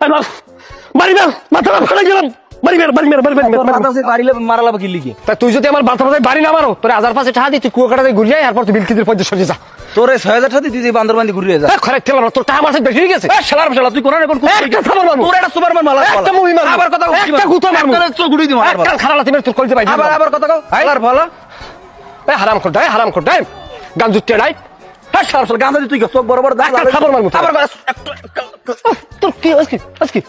বাড়ি মের মাথা মার ফেলে গেলাম। বাড়ি মের বাড়ি মের বাড়ি মের, তোর বাড়ি মের মাথা সে বাড়িলে মারালাম কি লিখে তা তুই যদি আমার মাথা মাথায় বাড়ি না মারো তোর হাজার পাঁচে টাকা দিই তুই কুয়ো কাটাতে ঘুরিয়ে আয়, এরপর তুই বিলকিদের পর্যন্ত সরে যা। তোর এই ছয় হাজার টাকা দিয়ে তুই যে বান্দরবান্দি ঘুরিয়ে যা। এ, খরে তেলাম না তোর টাকা মাথায় বেশি গেছে। এ, শালার শালা তুই কোন এখন একটা থামার মারবো। তোর একটা সুপারম্যান মালা একটা মুভি মারবো। আবার কথা একটা গুঁতো মারবো। চোখ ঘুরিয়ে দিবো আবার। কাল খারাপ তোর কলতে পাই আবার আবার কথা কও শালার ভালো এ হারাম খোর হারাম খোর গান ডাই হ্যাঁ শালা গান্ধা তুই চোখ একটা তোর। কি আজকে আজকে?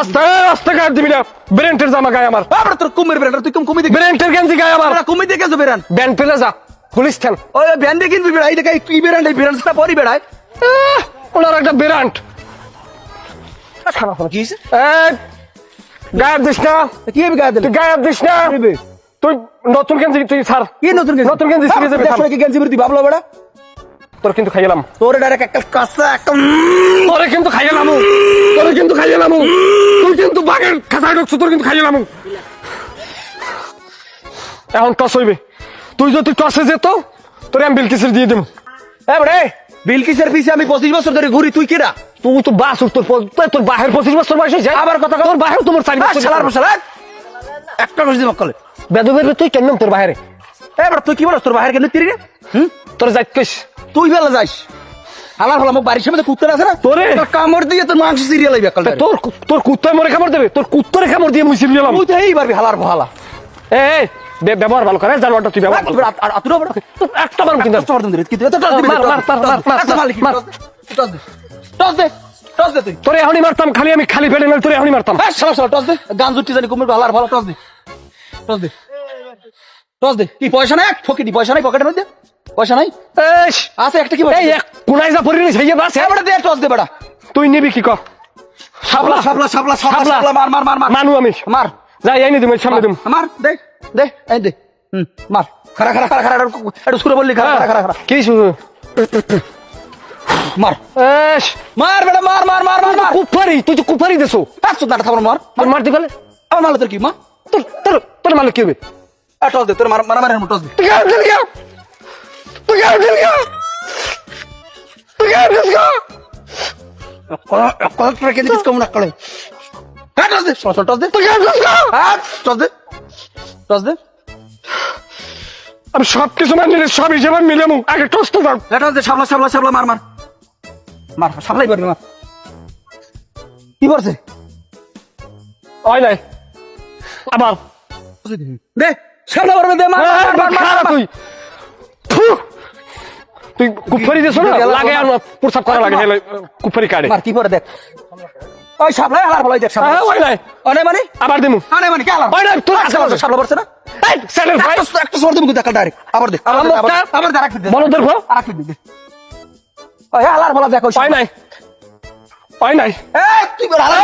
আস্তে আস্তে গায়ে দিবি না। ব্রেন্টের জামা গায়ে আমার। আবার তোর কুমির বেরান তুই কম কমি দেখে ব্রেন্টের গেঞ্জি গায়ে আমার। কুমির দেখে তো বেরান ব্যান্ড পেলে যা পুলিশ থান। ওই ব্যান দেখে কিনবি বেড়াই দেখে কি বেরান এই বেরান পরি বেড়ায়। ওনার একটা ব্রান্ড কি হইছে? গায়েব দিস না। কি হবে গায়ে গায়েব দিস না। তুই নতুন গেঞ্জি তুই ছাড়। কি নতুন গেঞ্জি? গেঞ্জি যাবে, গেঞ্জি বেড়া। তোর কিন্তু খাইলাম। তোর ডাইরেক্ট একটা কাঁচা একটা তোরে কিন্তু খাইলাম। তোরে কিন্তু খাইলাম। তুই কিন্তু বাঘের খাঁচায় ঢুকছো তোর কিন্তু খাইলাম। এখন টস হইবে। তুই যদি টসে যেত তোরে আমি বিলকিসের দিয়ে দিম? এ বড়ে বিলকিসের পিছে? আমি পঁচিশ বছর ধরে ঘুরি তুই কেডা? তুই তো বাস তোর তোর বাহের পঁচিশ বছর বয়স হয়েছে। আবার কথা। তোর বাহের তোমার চার বছর একটা কথা দিমাক কলে বেদবের তুই কেন তোর বাহিরে? এ বড় তুই কি বলছ তোর বাহির কেন তিরি রে হুম? তোর যাইত কইস তুই বেলা যাইস আমার হলো আমার বাড়ির সামনে কুত্তা আছে না তোরে? কামড় দিয়ে তোর মাংস সিরিয়াল তা তোর তোর কুত্তায় মরে খাবার দেবে? তোর কুত্তরে দিয়ে মুসির গেলাম তুই তো এই পারবি হালার ভালা এ ব্যবহার ভালো করে জানোয়ারটা তুই ব্যবহার ভালো। আতুরা বড় একটা বার কিন্তু করতে দিবি কিন্তু টস দিবি মার, মার, মার, মার, মার, একটা মালিক মার। টস দে টস দে টস দে তুই। তোরে এখনই মারতাম খালি আমি খালি পেটে না তোরে এখনই মারতাম। হ্যাঁ শালা শালা টস দে। গান জুটি জানি কুমির হালার ভালো টস দে। টস দে। টস দে। কি পয়সা নাই? ফকিনি পয়সা নাই পকেটের মধ্যে? পয়সা নাই? আছে একটা কি কোনায় যা পড়ি সেই বাস হ্যাঁ? দে টস দে বড়া তুই নিবি কি শাপলা শাপলা শাপলা শাপলা। শাপলা মার মার মার মার। মানু আমি। মার। যাই এই দিম সামনে দিম মার দে দে এই দে। হুম মার। খারা খারা খারা খারা একটু সুরে বললি খারা খারা খারা কি শুধু? মার। এস। মার বেটা মার মার মার মার মার। কুফারি তুই তো কুফারি দেছো। একশো দাঁড়া থাকব মার। তোর মারতে গেলে আমার মারলে তোর কি মা? তোর তোর তোর মারলে কি হবে? টস দে তোর মার মারা মারা টস দে। আমি সব কিছু মানি সব হিসেবে মিলে মু আগে দাও। টস দে সাবলা সাবলা সাবলা মার মার। মার সাবলাই পারবি মার। কি করছে? হয় নাই আবার। দে সাবলা পারবে দে মার। তুই! তুই কুফারি দেছো না? লাগে আর প্রসাব করা লাগে হেলে কুফারি কাটে মার কি করে দেখ? ওই সাবলাই হালার বলাই দেখ নাই। অনে মানে? আবার দিমু। আনে মানে ওই তোর আচ্ছা। সাবলা পড়ছে না? এই স্যান্ডেল ভাই। একটা সর দেবো দেখা ডাইরেক্ট আবার দে আবার আবার আবার রাখ দে। বলো দেখো রাখ দে ওই হালার বলা দেখো হয় নাই। নাই। এই তুই বল হালার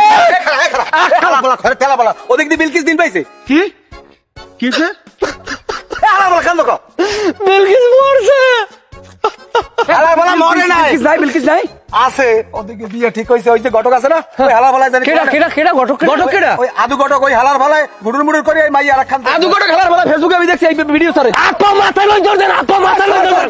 হালার বলা ঘরে তেলা বলা ওদিক দিয়ে বিলকিস দিন পাইছে? কি? কিসে হালার বলা কেন কো। বিলকিস মরছে। মরে নাই। বিলকিস নাই বিলকিস নাই? আছে। ওদিকে বিয়ে ঠিক হইছে ওই যে ঘটক আছে না? ওই হালা বলা জানি কেডা কেডা কেডা ঘটক ঘটক কেডা? ওই আদু ঘটক ওই হালার বলায় গুডুর মুডুর করে এই মাইয়া রাখান আদু ঘটক হালার বলা ফেসবুকে আমি দেখছি এই ভিডিও সারে আপা মাথা লই জোর দেন আপা মাথা লই জোর দেন।